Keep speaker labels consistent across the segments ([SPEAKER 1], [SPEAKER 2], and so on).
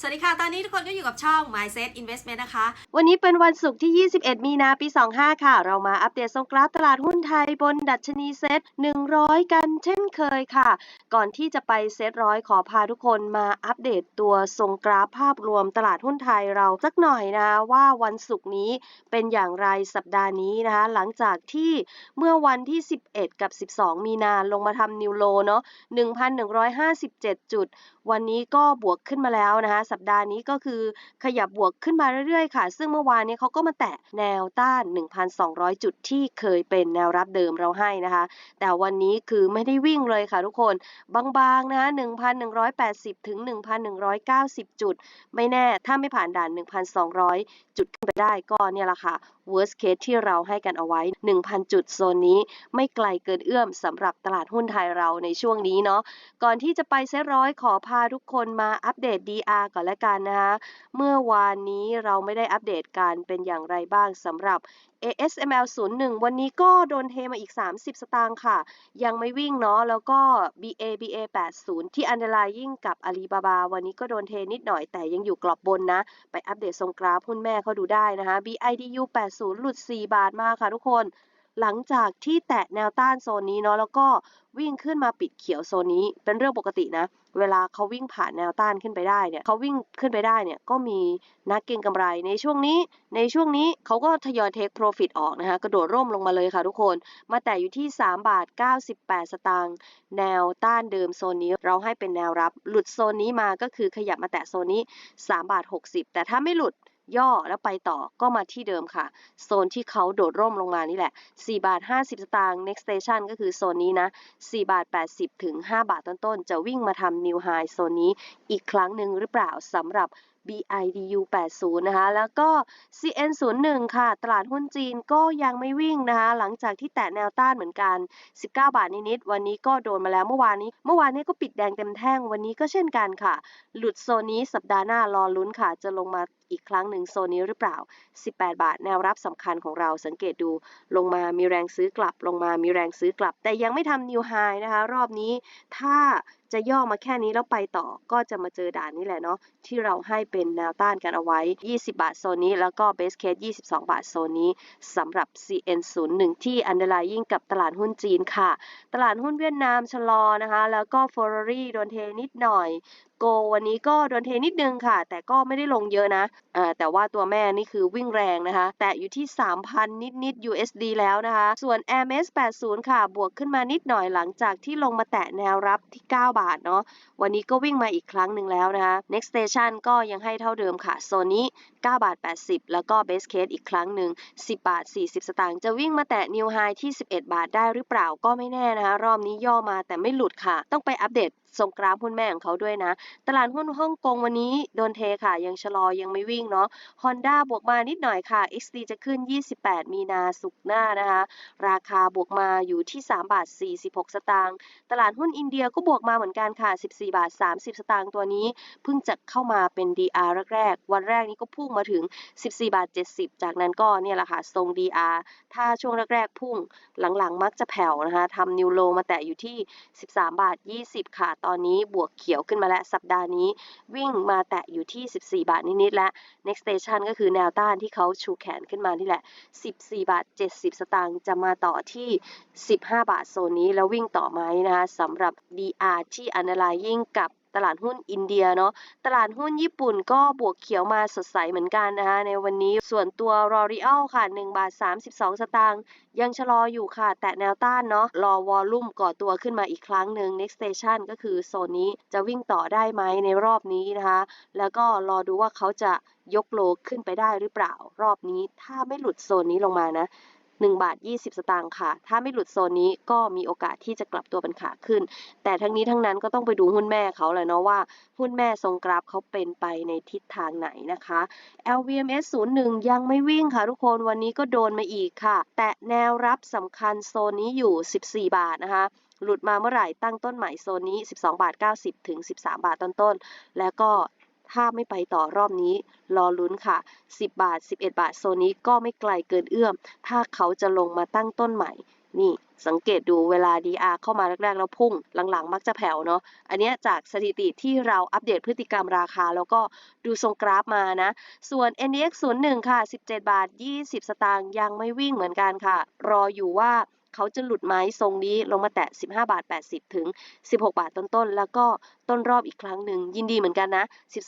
[SPEAKER 1] สวัสดีค่ะ ตอนนี้ทุกคนก็อยู่กับช่อง Mindset Investment นะคะ
[SPEAKER 2] วันนี้เป็นวันศุกร์ที่ 21 มีนาปี 25 ค่ะ เรามาอัปเดตทรงกราฟตลาดหุ้นไทยบนดัชนีเซ็ต100 กันเช่นเคยค่ะ ก่อนที่จะไปเซ็ตร้อยขอพาทุกคนมาอัปเดตตัวทรงกราฟภาพรวมตลาดหุ้นไทยเราสักหน่อยนะว่าวันศุกร์นี้เป็นอย่างไรสัปดาห์นี้นะคะ หลังจากที่เมื่อวันที่ 11 กับ 12 มีนาลงมาทำนิวโลเนาะ1,157จุด วันนี้ก็บวกขึ้นมาแล้วนะคะ สัปดาห์นี้ก็คือขยับบวกขึ้นมาเรื่อยๆค่ะ ซึ่งเมื่อวานนี้เขาก็มาแตะแนวต้าน 1,200 จุดที่เคยเป็นแนวรับเดิมเราให้นะคะ แต่วันนี้คือไม่ได้วิ่งเลยค่ะทุกคนบางๆนะคะ1,180 ถึง 1,190 จุด ไม่แน่ถ้าไม่ผ่านด่าน 1,200 จุดขึ้นไปได้ก็เนี่ยแหละค่ะ worst case ที่เราให้กันเอาไว้ 1,000 จุดโซนนี้ ไม่ไกลเกินเอื้อมสำหรับตลาดหุ้นไทยเราในช่วงนี้เนาะก่อนที่จะไปเซตร้อยขอพาทุกคนมาอัปเดต DR ก่อนละกันนะคะเมื่อวานนี้เราไม่ได้อัปเดตการเป็นอย่างไรบ้างสำหรับ ASML 01 วันนี้ก็โดนเทมาอีก 30 สตางค์ค่ะ ยังไม่วิ่งเนาะ แล้วก็ BA BA 80 ที่อันดรายยิ่งกับ Alibaba วันนี้ก็โดนเทนิดหน่อยแต่ยังอยู่กรอบบนนะ ไปอัปเดตทรงกราฟหุ้นแม่เขาดูได้นะคะ BIDU 80 หลุด 4 บาทมาค่ะทุกคน หลังจากที่แตะแนวต้านโซนนี้เนาะแล้วก็วิ่งขึ้นมาปิดเขียวโซนนี้ เป็นเรื่องปกตินะ เวลาเขาวิ่งผ่านแนวต้านขึ้นไปได้เนี่ยเขาวิ่งขึ้นไปได้เนี่ยก็มีนักเก็งกำไรในช่วงนี้ ในช่วงนี้เขาก็ทยอยเทคโปรฟิตออกนะคะกระโดดร่มลงมาเลยค่ะทุกคน มาแต่อยู่ที่ 3 บาท 98 สตางค์แนวต้านเดิมโซนนี้เราให้เป็นแนวรับ หลุดโซนนี้มาก็คือขยับมาแตะโซนนี้ 3 บาท 60 แต่ถ้าไม่หลุด ย่อแล้วไปต่อก็มาที่เดิมค่ะ โซนที่เขาโดดร่มลงมานี่แหละ 4 บาท 50 สตางค์ next station ก็คือโซนนี้นะ 4 บาท 80 ถึง 5 บาทต้นๆ จะวิ่งมาทำ new high โซนนี้อีกครั้งหนึ่งหรือเปล่าสำหรับ BIDU 80 นะคะ แล้วก็ CN 01ค่ะ ตลาดหุ้นจีนก็ยังไม่วิ่งนะคะ หลังจากที่แตะแนวต้านเหมือนกัน 19 บาทนิดๆ วันนี้ก็โดนมาแล้วเมื่อวานนี้ เมื่อวานนี้ก็ปิดแดงเต็มแท่ง วันนี้ก็เช่นกันค่ะ หลุดโซนนี้สัปดาห์หน้ารอลุ้นค่ะ จะลงมาอีกครั้งหนึ่งโซนนี้หรือเปล่า 18 บาทแนวรับสำคัญของเราสังเกตดูลงมามีแรงซื้อกลับ ลงมามีแรงซื้อกลับ แต่ยังไม่ทำนิวไฮนะคะ รอบนี้ถ้าจะย่อมาแค่นี้แล้วไปต่อก็จะมาเจอด่านนี้แหละเนาะที่เราให้เป็นแนวต้านกันเอาไว้ 20 บาทโซนนี้ แล้วก็ base case 22 บาทโซนนี้สำหรับ CN01 ที่ underlying กับตลาดหุ้นจีนค่ะ ตลาดหุ้นเวียดนามชะลอนะคะ แล้วก็ Ferrari โดนเทนิดหน่อยโกวันนี้ก็โดนเทนิดนึงค่ะ แต่ก็ไม่ได้ลงเยอะนะอ่าแต่ว่าตัวแม่นี่คือวิ่งแรงนะคะ แต่อยู่ที่ 3,000 นิดนิดๆ USD แล้วนะคะ ส่วน MS 80 ค่ะ บวกขึ้นมานิดหน่อยหลังจากที่ลงมาแตะแนวรับที่ 9 บาทเนาะ วันนี้ก็วิ่งมาอีกครั้งหนึ่งแล้วนะคะ next station ก็ยังให้เท่าเดิมค่ะ โซนนี้ 9 บาท 80 แล้วก็ base case อีกครั้งหนึ่ง 10 บาท 40 สตางค์จะวิ่งมาแตะ new high ที่ 11 บาทได้หรือเปล่าก็ไม่แน่นะคะ รอบนี้ย่อมาแต่ไม่หลุดค่ะ ต้องไปอัปเดต ทรงกราฟหุ้นแม่ของเขาด้วยนะ ตลาดหุ้นฮ่องกงวันนี้โดนเทค่ะ ยังชะลอยังไม่วิ่งเนาะ Honda บวกมานิดหน่อยค่ะ XD จะขึ้น 28 มีนาสุกหน้านะคะ ราคาบวกมาอยู่ที่ 3 บาท 46 สตางค์ตลาดหุ้นอินเดียก็บวกมาเหมือนกันค่ะ 14 บาท 30 สตางค์ตัวนี้เพิ่งจะเข้ามาเป็น DR แรกๆวันแรกนี้ก็พุ่งมาถึง 14 บาท 70 จากนั้นก็เนี่ยแหละค่ะทรง DR ถ้าช่วงแรกๆพุ่งหลังๆ มักจะแผ่วนะคะทำนิวโลมาแตะอยู่ที่ 13 บาท 20 ค่ะตอนนี้บวกเขียวขึ้นมาแล้วสัปดาห์นี้ วิ่งมาแตะอยู่ที่ 14 บาทนิดๆแล้ว next station ก็คือแนวต้านที่เขาชูแขนขึ้นมานี่แหละ 14 บาท 70 สตางค์จะมาต่อที่ 15 บาทโซนนี้แล้ววิ่งต่อไหมนะคะสำหรับ DR ที่ analyzing กับ ตลาดหุ้นอินเดียเนาะตลาดหุ้นญี่ปุ่นก็บวกเขียวมาสดใสเหมือนกันนะคะในวันนี้ส่วนตัว L'Oreal ค่ะ1บาท32 สตางค์ยังชะลออยู่ค่ะ แตะแนวต้านเนาะรอวอลลุ่มก่อตัวขึ้นมาอีกครั้งหนึ่ง next station ก็คือโซนนี้จะวิ่งต่อได้ไหมในรอบนี้นะคะ แล้วก็รอดูว่าเขาจะยกโลขึ้นไปได้หรือเปล่ารอบนี้ถ้าไม่หลุดโซนนี้ลงมานะ 1 บาท 20 สตางค์ค่ะ ถ้าไม่หลุดโซนนี้ก็มีโอกาสที่จะกลับตัวเป็นขาขึ้น แต่ทั้งนี้ทั้งนั้นก็ต้องไปดูหุ้นแม่เขาแหละเนาะว่า หุ้นแม่ทรงกราฟเขาเป็นไปในทิศทางไหนนะคะ LVMS 01 ยังไม่วิ่งค่ะทุกคนวันนี้ก็โดนมาอีกค่ะ แต่แนวรับสำคัญโซนนี้อยู่ 14 บาทนะคะหลุดมาเมื่อไหร่ตั้งต้นใหม่โซนนี้ 12 บาท 90 ถึง 13 บาทต้นๆ แล้วก็ ถ้าไม่ไปต่อรอบนี้ รอลุ้นค่ะ 10 บาท 11 บาทโซนนี้ก็ไม่ไกลเกินเอื้อม ถ้าเขาจะลงมาตั้งต้นใหม่ นี่สังเกตดูเวลา DR เข้ามาแรกๆแล้วพุ่ง หลังๆ มักจะแผ่วเนาะ อันเนี้ยจากสถิติที่เราอัปเดตพฤติกรรมราคา แล้วก็ดูทรงกราฟมานะ ส่วน NDX 01 ค่ะ 17 บาท 20 สตางค์ยังไม่วิ่งเหมือนกันค่ะ รออยู่ว่า เขาจะหลุดไหมทรงนี้ลงมาแตะ 15 บาท 80 ถึง 16 บาทต้นๆ แล้วก็ต้นรอบอีกครั้งหนึ่ง ยินดีเหมือนกันนะ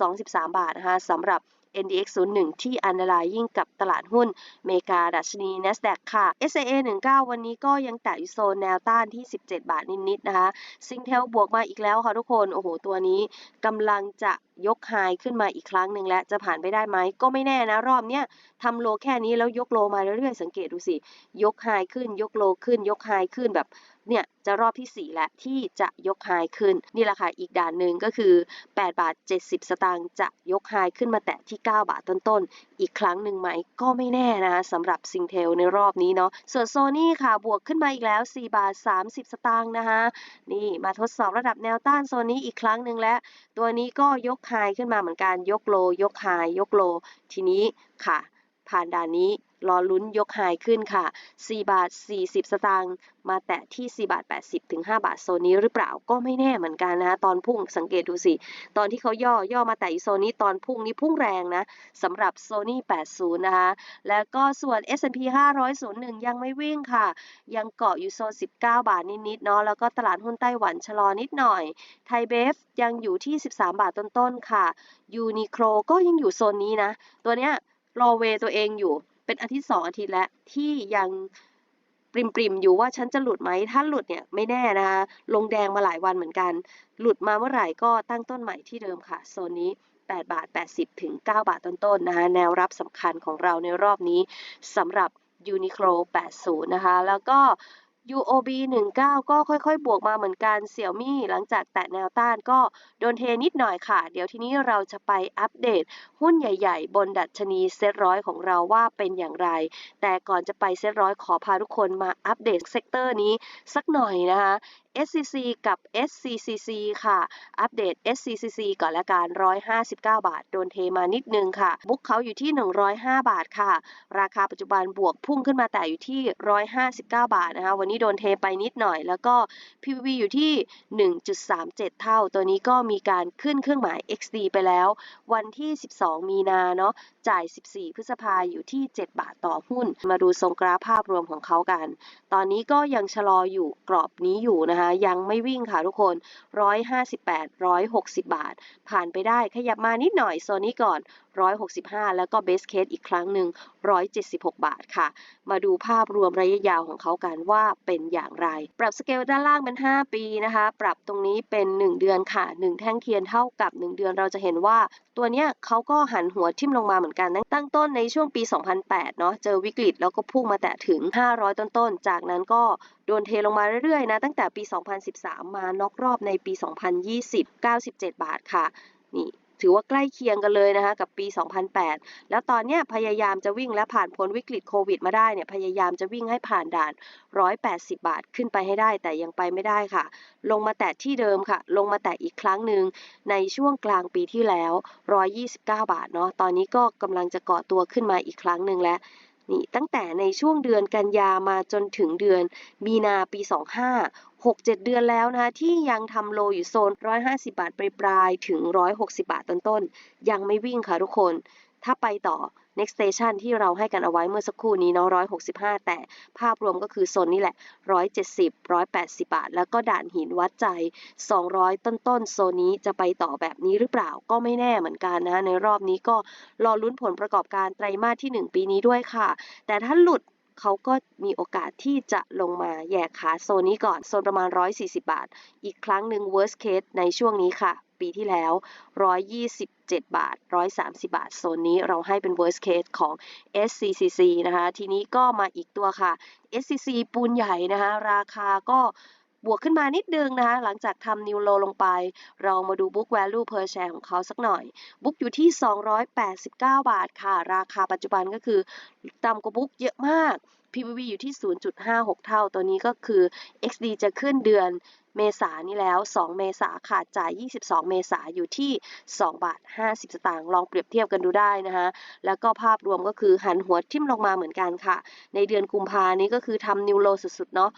[SPEAKER 2] 12-13 บาทนะคะสำหรับ NDX 01ที่ underlying กับตลาดหุ้นเมกาดัชนี NASDAQ ค่ะ SAA 19 วันนี้ก็ยังแตะอยู่โซนแนวต้านที่ 17 บาทนิดๆนะคะ ซิงเทลบวกมาอีกแล้วค่ะทุกคน โอ้โห ตัวนี้กำลังจะ ยกไฮขึ้นมาอีกครั้งหนึ่งและจะผ่านไปได้ไหมก็ไม่แน่นะรอบเนี้ยทำโลแค่นี้แล้วยกโลมาเรื่อยๆสังเกตดูสิ ยกไฮขึ้น ยกโลขึ้น ยกไฮขึ้นแบบเนี่ยจะรอบที่ 4 แล้วที่จะยกไฮขึ้น นี่แหละค่ะอีกด่านหนึ่งก็คือ 8 บาท 70 สตางค์จะยกไฮขึ้นมาแตะที่ 9 บาทต้นๆ อีกครั้งหนึ่งไหมก็ไม่แน่นะคะสำหรับซิงเทลในรอบนี้เนาะส่วนโซนี่ค่ะบวกขึ้นมาอีกแล้ว 4 บาท 30 สตางค์นะคะนี่มาทดสอบระดับแนวต้านโซนนี้อีกครั้งหนึ่งแล้ว ตัวนี้ก็ยกไฮขึ้นมาเหมือนกันยกโล ยกไฮยกโล ทีนี้ค่ะ ผ่านด่านนี้ รอลุ้นยกไฮขึ้นค่ะ 4 บาท 40 สตางค์มาแตะที่ 4 บาท 80 ถึง 5 บาทโซนนี้หรือเปล่าก็ไม่แน่เหมือนกันนะ ตอนพุ่งสังเกตดูสิ ตอนที่เขาย่อย่อมาแตะอีโซนนี้ตอนพุ่งนี้พุ่งแรงนะสำหรับโซนี่80 นะคะ แล้วก็ส่วน S&P 500 01 ยังไม่วิ่งค่ะ ยังเกาะอยู่โซน 19 บาทนิดๆเนาะแล้วก็ตลาดหุ้นไต้หวันชะลอนิดหน่อย ไทยเบฟยังอยู่ที่ 13 บาทต้นๆค่ะยูนิโคลก็ยังอยู่โซนนี้นะ ตัวเนี้ยรอเวตัวเองอยู่ เป็นอาทิตย์สองอาทิตย์แล้วที่ยังปริมปริมๆอยู่ว่าฉันจะหลุดไหมถ้าหลุดเนี่ยไม่แน่นะคะลงแดงมาหลายวันเหมือนกัน หลุดมาเมื่อไหร่ก็ตั้งต้นใหม่ที่เดิมค่ะโซนนี้ 8 บาท 80 ถึง 9 บาทต้นๆนะคะแนวรับสำคัญของเราในรอบนี้สำหรับยูนิโคล80 นะคะ แล้วก็ UOB 19 ก็ค่อยๆ บวกมาเหมือนกันเสี่ยวมี่หลังจากแตะแนวต้านก็โดนเทนิดหน่อยค่ะ เดี๋ยวทีนี้เราจะไปอัปเดตหุ้นใหญ่ๆ บนดัชนีเซ็ตร้อยของเราว่าเป็นอย่างไร แต่ก่อนจะไปเซ็ตร้อยขอพาทุกคนมาอัปเดตเซกเตอร์นี้สักหน่อยนะคะ SCC กับ SCCC ค่ะ อัปเดต SCCC ก่อนละกัน 159 บาท โดนเทมานิดนึงค่ะ บุ๊กเขาอยู่ที่ 105 บาทค่ะ ราคาปัจจุบันบวกพุ่งขึ้นมาแต่อยู่ที่ 159 บาทนะคะ วันนี้โดนเทไปนิดหน่อย แล้วก็ PVB อยู่ที่ 1.37 เท่า ตัวนี้ก็มีการขึ้นเครื่องหมาย XD ไปแล้ว วันที่ 12 มีนาเนาะจ่าย 14 พฤษภาอยู่ที่ 7 บาทต่อหุ้น มาดูทรงกราฟภาพรวมของเขากัน ตอนนี้ก็ยังชะลออยู่กรอบนี้อยู่นะคะ ยังไม่วิ่งค่ะทุกคน 158 160 บาท ผ่านไปได้ขยับมานิดหน่อยโซนนี้ก่อน 165 แล้วก็เบสเคสอีกครั้งหนึ่ง176 บาทค่ะ มาดูภาพรวมระยะยาวของเขากันว่าเป็นอย่างไร ปรับสเกลด้านล่างเป็น 5 ปีนะคะ ปรับตรงนี้เป็น 1 เดือนค่ะ 1 แท่งเทียนเท่ากับ 1 เดือนเราจะเห็นว่าตัวเนี้ยเขาก็หันหัวทิ่มลงมาเหมือนกันตั้งต้นในช่วงปี 2008 เนาะเจอวิกฤตแล้วก็พุ่งมาแตะถึง 500 ต้นๆ จากนั้นก็โดนเทลงมาเรื่อยๆ นะ ตั้งแต่ปี 2013 มาน็อกรอบในปี 2020 97 บาทค่ะ นี่ ถือว่าใกล้เคียงกันเลยนะคะกับปี 2008 แล้วตอนนี้พยายามจะวิ่งและผ่านพ้นวิกฤตโควิดมาได้เนี่ยพยายามจะวิ่งให้ผ่านด่าน 180 บาทขึ้นไปให้ได้ แต่ยังไปไม่ได้ค่ะ ลงมาแตะที่เดิมค่ะ ลงมาแตะอีกครั้งหนึ่งในช่วงกลางปีที่แล้ว 129 บาทเนาะตอนนี้ก็กำลังจะเกาะตัวขึ้นมาอีกครั้งหนึ่งแล้วนี่ตั้งแต่ในช่วงเดือนกันยามาจนถึงเดือนมีนาปี 25 6-7 เดือนแล้วนะคะที่ยังทำโลอยู่โซน 150 บาทปลายๆถึง 160 บาทต้นๆ ยังไม่วิ่งค่ะทุกคน ถ้าไปต่อ next station ที่เราให้กันเอาไว้เมื่อสักครู่นี้เนาะ165 แต่ภาพรวมก็คือโซนนี้แหละ 170 180 บาท แล้วก็ด่านหินวัดใจ 200 ต้นๆ โซนนี้จะไปต่อแบบนี้หรือเปล่าก็ไม่แน่เหมือนกันนะในรอบนี้ก็รอลุ้นผลประกอบการไตรมาสที่ 1 ปีนี้ด้วยค่ะ แต่ถ้าหลุด เขาก็มีโอกาสที่จะลงมาแยกขาโซนนี้ก่อน โซนประมาณ 140 บาท อีกครั้งหนึ่ง worst case ในช่วงนี้ค่ะ ปีที่แล้ว 127 บาท 130 บาท โซนนี้เราให้เป็น worst case ของ SCCC นะคะ ทีนี้ก็มาอีกตัวค่ะ SCC ปูนใหญ่นะคะ ราคาก็ บวกขึ้นมานิดนึงนะคะ หลังจากทำนิวโลลงไป เรามาดู book value per share ของเขาสักหน่อยบุ๊กอยู่ที่ 289 บาทค่ะ ราคาปัจจุบันก็คือต่ำกว่าบุ๊กเยอะมาก PVV อยู่ที่ 0.56 เท่า ตัวนี้ก็คือ XD จะขึ้นเดือนเมษานี่แล้ว 2 เมษาขาดจ่าย 22 เมษาอยู่ที่ 2 บาท 50 สตางค์ ลองเปรียบเทียบกันดูได้นะคะ แล้วก็ภาพรวมก็คือหันหัวทิ่มลงมาเหมือนกันค่ะ ในเดือนกุมภานี้ก็คือทำนิวโลสุดๆ เนาะ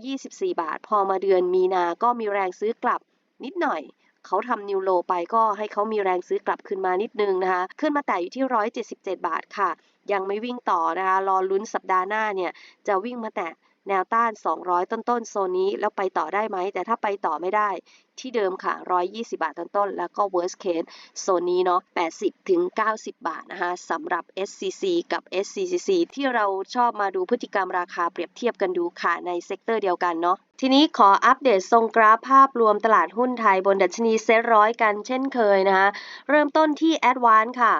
[SPEAKER 2] 124 บาท พอมาเดือนมีนา ก็มีแรงซื้อกลับนิดหน่อย เขาทำนิวโลไปก็ให้เขามีแรงซื้อกลับขึ้นมานิดนึงนะคะขึ้นมาแต่อยู่ที่ 177 บาทค่ะ ยังไม่วิ่งต่อนะคะรอลุ้นสัปดาห์หน้าเนี่ยจะวิ่งมาแต่แนวต้าน 200 ต้นๆ โซนนี้ แล้วไปต่อได้ไหม แต่ถ้าไปต่อไม่ได้ ที่เดิมค่ะ 120 บาทต้นๆ แล้วก็ worst case โซนนี้เนาะ 80 ถึง 90 บาทนะคะสำหรับ SCC กับ SCCC ที่เราชอบมาดูพฤติกรรมราคาเปรียบเทียบกันดูค่ะ ในเซกเตอร์เดียวกันเนาะ ทีนี้ขออัปเดตทรงกราฟภาพรวมตลาดหุ้นไทยบนดัชนีเซ็ตร้อยกันเช่นเคยนะคะ เริ่มต้นที่ a d v a n c e ค่ะ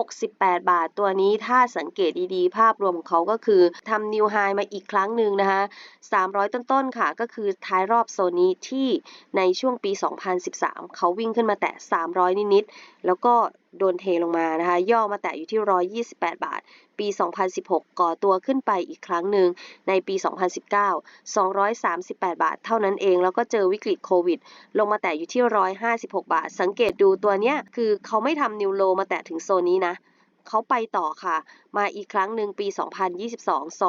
[SPEAKER 2] 268 บาทตัวนี้ถ้าสังเกตดีๆ ภาพรวมของเขาก็คือทำนิวไฮมาอีกครั้งหนึ่งนะคะ 300 ต้นๆค่ะ ก็คือท้ายรอบโซนนี้ที่ในช่วงปี 2013 เขาวิ่งขึ้นมาแตะ 300 นิดๆ แล้วก็โดนเทลงมานะคะ ย่อมาแตะอยู่ที่ 128 บาท ปี 2016 ก่อตัวขึ้นไปอีกครั้งหนึ่งในปี 2019 238 บาทเท่านั้นเอง แล้วก็เจอวิกฤตโควิด ลงมาแตะอยู่ที่ 156 บาท สังเกตดูตัวเนี้ยคือเขาไม่ทำนิวโลมาแตะถึงโซนนี้นะเขาไปต่อค่ะ มาอีกครั้งหนึ่งปี 2022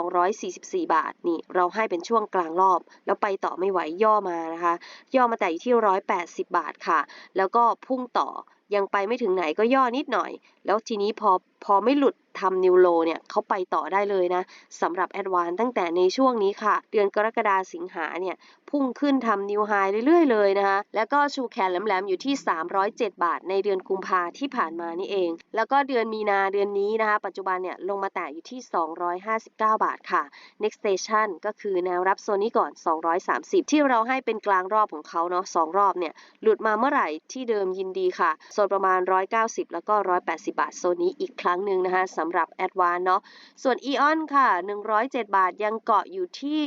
[SPEAKER 2] 244 บาท นี่ เราให้เป็นช่วงกลางรอบ แล้วไปต่อไม่ไหวย่อมานะคะ ย่อมาแต่อยู่ที่ 180 บาทค่ะ แล้วก็พุ่งต่อยังไปไม่ถึงไหนก็ย่อนิดหน่อย แล้วทีนี้พอพอไม่หลุดทำนิวโลเนี่ยเขาไปต่อได้เลยนะสำหรับแอดวานตั้งแต่ในช่วงนี้ค่ะ เดือนกรกฎาสิงหาเนี่ยพุ่งขึ้นทำนิวไฮเรื่อยๆเลยนะคะแล้วก็ชูแขนแหลมๆอยู่ที่ 307 บาท ในเดือนกุมภาที่ผ่านมานี่เอง แล้วก็เดือนมีนาเดือนนี้นะคะปัจจุบันเนี่ยลงมาแตะอยู่ที่ 259 บาทค่ะ next station ก็คือแนวรับโซนนี้ก่อน 230 ที่เราให้เป็นกลางรอบของเขาเนาะสองรอบเนี่ยหลุดมาเมื่อไหร่ที่เดิมยินดีค่ะโซนประมาณ 190 แล้วก็ 180 บาทโซนนี้อีกครั้งหนึ่งนะคะสำหรับแอดวานเนาะส่วนอีออนค่ะ 107 บาทยังเกาะอยู่ที่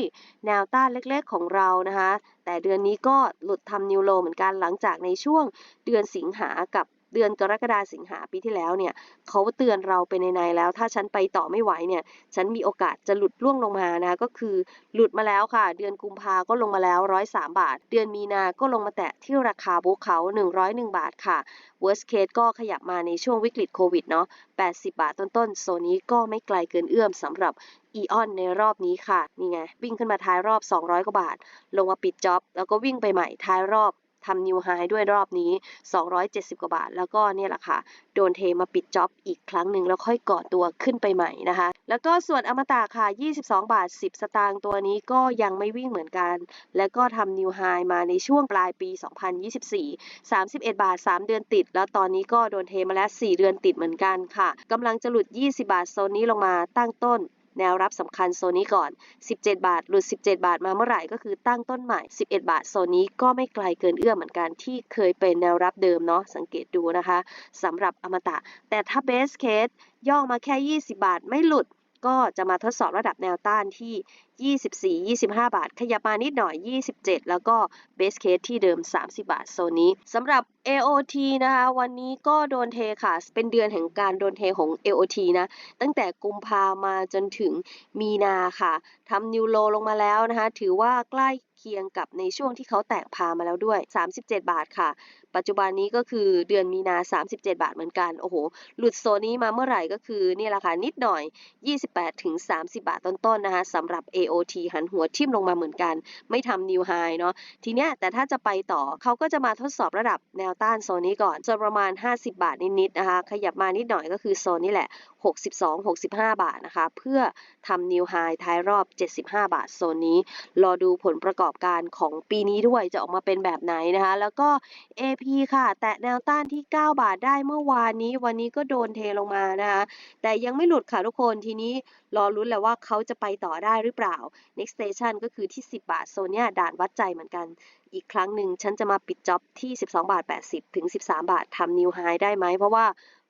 [SPEAKER 2] แนวต้านเล็กๆของเรานะคะแต่เดือนนี้ก็หลุดทำนิวโลเหมือนกันหลังจากในช่วงเดือนสิงหากับ เดือนกรกฎาสิงหาปีที่แล้วเนี่ยเขาเตือนเราไปในๆแล้ว ถ้าฉันไปต่อไม่ไหวเนี่ย ฉันมีโอกาสจะหลุดล่วงลงมานะก็คือหลุดมาแล้วค่ะ เดือนกุมภาก็ลงมาแล้ว103บาท เดือนมีนาก็ลงมาแตะที่ราคาบุกเขา 101 บาทค่ะ worst case ก็ขยับมาในช่วงวิกฤตโควิดเนาะ80 บาทต้นๆโซนนี้ก็ไม่ไกลเกินเอื้อมสำหรับอีออนในรอบนี้ค่ะ นี่ไง วิ่งขึ้นมาท้ายรอบ 200 กว่าบาท ลงมาปิดจ็อบ แล้วก็วิ่งไปใหม่ท้ายรอบ ทำนิวไฮด้วยรอบนี้ 270 กว่าบาท แล้วก็เนี่ยแหละค่ะ โดนเทมาปิดจ็อบอีกครั้งหนึ่งแล้วค่อยก่อตัวขึ้นไปใหม่นะคะ แล้วก็ส่วนอมตะค่ะ 22 บาท 10 สตางค์ตัวนี้ก็ยังไม่วิ่งเหมือนกัน แล้วก็ทำนิวไฮมาในช่วงปลายปี 2024 31 บาท 3 เดือนติด แล้วตอนนี้ก็โดนเทมาแล้ว 4 เดือนติดเหมือนกันค่ะกำลังจะหลุด 20 บาทโซนนี้ลงมาตั้งต้น แนวรับสำคัญโซนนี้ก่อน 17 บาท หลุด 17 บาทมาเมื่อไหร่ก็คือตั้งต้นใหม่ 11 บาทโซนนี้ก็ไม่ไกลเกินเอื้อมเหมือนกันที่เคยเป็นแนวรับเดิมเนาะสังเกตดูนะคะสำหรับอมตะ แต่ถ้าเบสเคสย่อมาแค่ 20 บาทไม่หลุดก็จะมาทดสอบระดับแนวต้านที่ 24 25 บาท ขยับมานิดหน่อย 27 แล้วก็เบสเคสที่เดิม 30 บาทโซนนี้สำหรับ AOT นะคะวันนี้ก็โดนเทค่ะ เป็นเดือนแห่งการโดนเทของ AOT นะ ตั้งแต่กุมภามาจนถึงมีนาค่ะทำนิวโลลงมาแล้วนะคะ ถือว่าใกล้เคียงกับในช่วงที่เขาแตกพามาแล้วด้วย 37 บาทค่ะ ปัจจุบันนี้ก็คือเดือนมีนา 37 บาทเหมือนกัน โอ้โห หลุดโซนนี้มาเมื่อไหร่ก็คือนี่แหละค่ะนิดหน่อย 28ถึง30 บาทต้นๆนะคะสำหรับ AOT หันหัวทิ่มลงมาเหมือนกัน ไม่ทำนิวไฮเนาะทีเนี้ยแต่ถ้าจะไปต่อเขาก็จะมาทดสอบระดับแนวต้านโซนนี้ก่อนโซนประมาณ 50 บาทนิดๆนะคะ ขยับมานิดหน่อยก็คือโซนนี้แหละ 62-65 บาทนะคะ เพื่อทำนิวไฮท้ายรอบ 75 บาทโซนนี้ รอดูผลประกอบการของปีนี้ด้วยจะออกมาเป็นแบบไหนนะคะ แล้วก็ AP ค่ะ แตะแนวต้านที่ 9 บาทได้เมื่อวานนี้ วันนี้ก็โดนเทลงมานะคะ แต่ยังไม่หลุดค่ะทุกคนทีนี้รอรุ้นแหล้วว่าเขาจะไปต่อได้หรือเปล่า next station ก็คือที่ 10 บาทโซนเนี้ยด่านวัดใจเหมือนกัน อีกครั้งหนึ่งฉันจะมาปิดจ็อบที่ 12 บาท 80 ถึง 13 บาททำนิวไฮได้ไหม เพราะว่า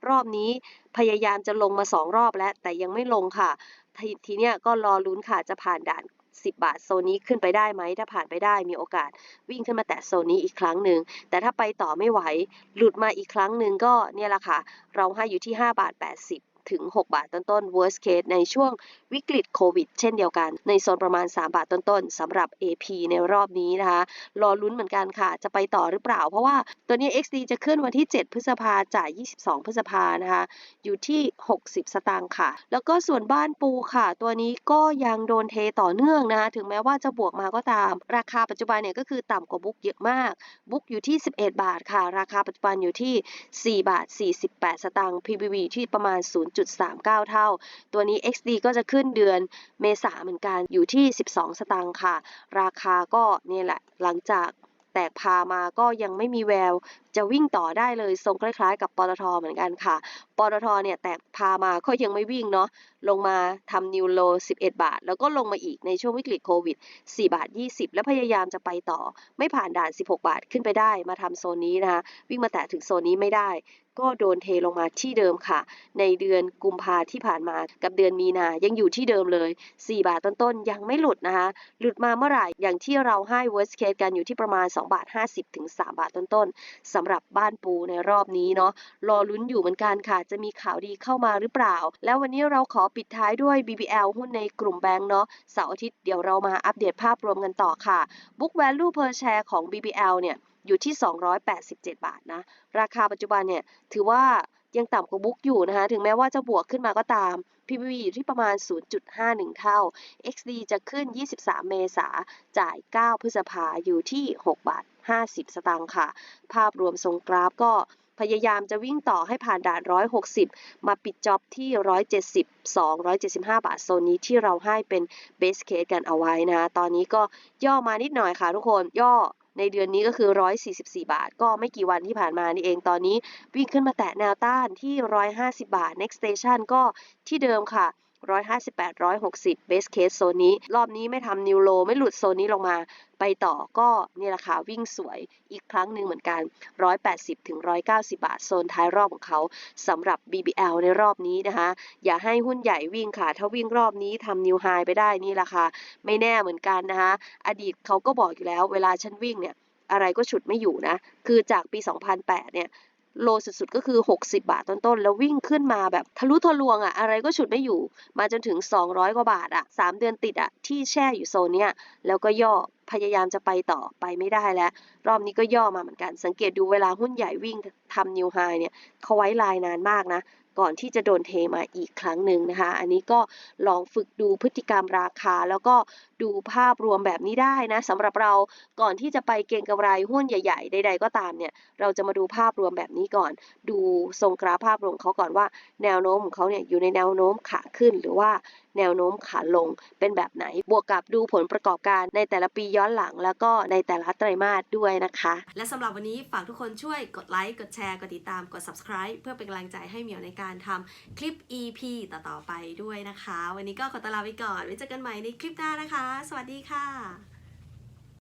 [SPEAKER 2] รอบนี้พยายามจะลงมา 2 รอบแล้ว แต่ยังไม่ลงค่ะทีทีเนี้ยก็รอลุ้นค่ะจะผ่านด่าน10 บาทโซนนี้ขึ้นไปได้ไหม ถ้าผ่านไปได้มีโอกาสวิ่งขึ้นมาแตะโซนนี้อีกครั้งหนึ่ง แต่ถ้าไปต่อไม่ไหว หลุดมาอีกครั้งหนึ่งก็เนี่ยแหละค่ะ เราให้อยู่ที่ 5 บาท 80 ถึง 6 บาทต้นๆ worst case ในช่วงวิกฤตโควิด เช่นเดียวกัน ในโซนประมาณ 3 บาทต้นๆสำหรับ AP ในรอบนี้นะคะ รอลุ้นเหมือนกันค่ะ จะไปต่อหรือเปล่า เพราะว่าตัวนี้ XD จะขึ้นวันที่ 7 พฤษภาจ่าย 22 พฤษภานะคะ อยู่ที่ 60 สตางค์ค่ะ แล้วก็ส่วนบ้านปูค่ะ ตัวนี้ก็ยังโดนเทต่อเนื่องนะคะถึงแม้ว่าจะบวกมาก็ตาม ราคาปัจจุบันเนี่ยก็คือต่ำกว่าบุ๊กเยอะมาก บุ๊กอยู่ที่ 11 บาทค่ะ ราคาปัจจุบันอยู่ที่ 4 บาท 48 สตางค์ PBV ที่ประมาณ0.39 เท่า ตัวนี้ XD ก็จะขึ้นเดือนเมษาเหมือนกันอยู่ที่ 12 สตางค์ค่ะ ราคาก็เนี่ยแหละหลังจากแตกพามาก็ยังไม่มีแวว จะวิ่งต่อได้เลยทรงคล้ายๆ กับปตทเหมือนกันค่ะ ปตทเนี่ยแตกพามาก็ยังไม่วิ่งเนาะลงมาทำนิวโล 11 บาท แล้วก็ลงมาอีกในช่วงวิกฤตโควิด 4 บาท 20 แล้วพยายามจะไปต่อ ไม่ผ่านด่าน 16 บาทขึ้นไปได้มาทำโซนนี้นะคะวิ่งมาแตะถึงโซนนี้ไม่ได้ ก็โดนเทลงมาที่เดิมค่ะ ในเดือนกุมภาที่ผ่านมากับเดือนมีนายังอยู่ที่เดิมเลย 4 บาทต้นๆ ยังไม่หลุดนะคะ หลุดมาเมื่อไหร่อย่างที่เราให้ worst case กันอยู่ที่ประมาณ 2 บาท 50 ถึง 3 บาทต้นๆสำหรับบ้านปูในรอบนี้เนาะรอลุ้นอยู่เหมือนกันค่ะ จะมีข่าวดีเข้ามาหรือเปล่า แล้ววันนี้เราขอปิดท้ายด้วย BBL หุ้นในกลุ่มแบงก์เนาะเสาร์อาทิตย์เดี๋ยวเรามาอัปเดตภาพรวมกันต่อค่ะ Book Value per share ของ BBL เนี่ย อยู่ที่ 287 บาทนะ ราคาปัจจุบันเนี่ยถือว่ายังต่ำกว่าบุ๊กอยู่นะคะ ถึงแม้ว่าจะบวกขึ้นมาก็ตาม PBV อยู่ที่ประมาณ 0.51 เท่า XD จะขึ้น 23 เมษาจ่าย 9 พฤษภาอยู่ที่ 6 บาท 50 สตางค์ค่ะ ภาพรวมทรงกราฟก็พยายามจะวิ่งต่อให้ผ่านด่าน 160 มาปิดจ็อบที่ 170 275 บาทโซนนี้ที่เราให้เป็นเบสเคสกันเอาไว้นะคะตอนนี้ก็ย่อมานิดหน่อยค่ะทุกคน ย่อ ในเดือนนี้ก็คือ 144 บาท ก็ไม่กี่วันที่ผ่านมานี่เองตอนนี้ วิ่งขึ้นมาแตะแนวต้านที่ 150 บาท next station ก็ที่เดิมค่ะ 158 160 base case โซนนี้ รอบนี้ไม่ทำนิวโลไม่หลุดโซนนี้ลงมา ไปต่อก็นี่แหละค่ะวิ่งสวยอีกครั้งหนึ่งเหมือนกัน 180ถึง190 บาท โซนท้ายรอบของเขาสำหรับ BBL ในรอบนี้นะคะ อย่าให้หุ้นใหญ่วิ่งค่ะ ถ้าวิ่งรอบนี้ทำนิวไฮไปได้นี่แหละค่ะ ไม่แน่เหมือนกันนะคะ อดีตเขาก็บอกอยู่แล้ว เวลาฉันวิ่งเนี่ยอะไรก็ฉุดไม่อยู่นะ คือจากปี 2008 เนี่ย โลสุดๆก็คือ 60 บาทต้นๆ แล้ววิ่งขึ้นมาแบบทะลุทะลวงอะอะไรก็ฉุดไม่อยู่ มาจนถึง 200 กว่าบาทอะ3เดือนติดอะที่แช่อยู่โซนเนี้ยแล้วก็ย่อพยายามจะไปต่อไปไม่ได้แล้ว รอบนี้ก็ย่อมาเหมือนกัน สังเกตดูเวลาหุ้นใหญ่วิ่งทำนิวไฮเนี่ยเขาไว้ลายนานมากนะ ก่อนที่จะโดนเทมาอีกครั้งหนึ่งนะคะ อันนี้ก็ลองฝึกดูพฤติกรรมราคา แล้วก็ดูภาพรวมแบบนี้ได้นะสำหรับเราก่อนที่จะไปเก็งกำไรหุ้นใหญ่ ๆ ใด ๆ ก็ตามเนี่ย เราจะมาดูภาพรวมแบบนี้ก่อน ดูทรงกราฟภาพรวมเขาก่อนว่าแนวโน้มของเขาเนี่ยอยู่ในแนวโน้มขาขึ้นหรือว่าแนวโน้มขาลงเป็นแบบไหน บวกกับดูผลประกอบการในแต่ละปีย้อนหลัง แล้วก็ในแต่ละไตรมาสด้วยนะคะ
[SPEAKER 1] และสำหรับวันนี้ฝากทุกคนช่วยกดไลค์กดแชร์กดติดตามกด subscribe เพื่อเป็นกำลังใจให้เหมียวในการทำคลิป EP ต่อๆไปด้วยนะคะ วันนี้ก็ขอตลาไปก่อนไว้เจอกันใหม่ในคลิปหน้านะคะ สวัสดีค่ะ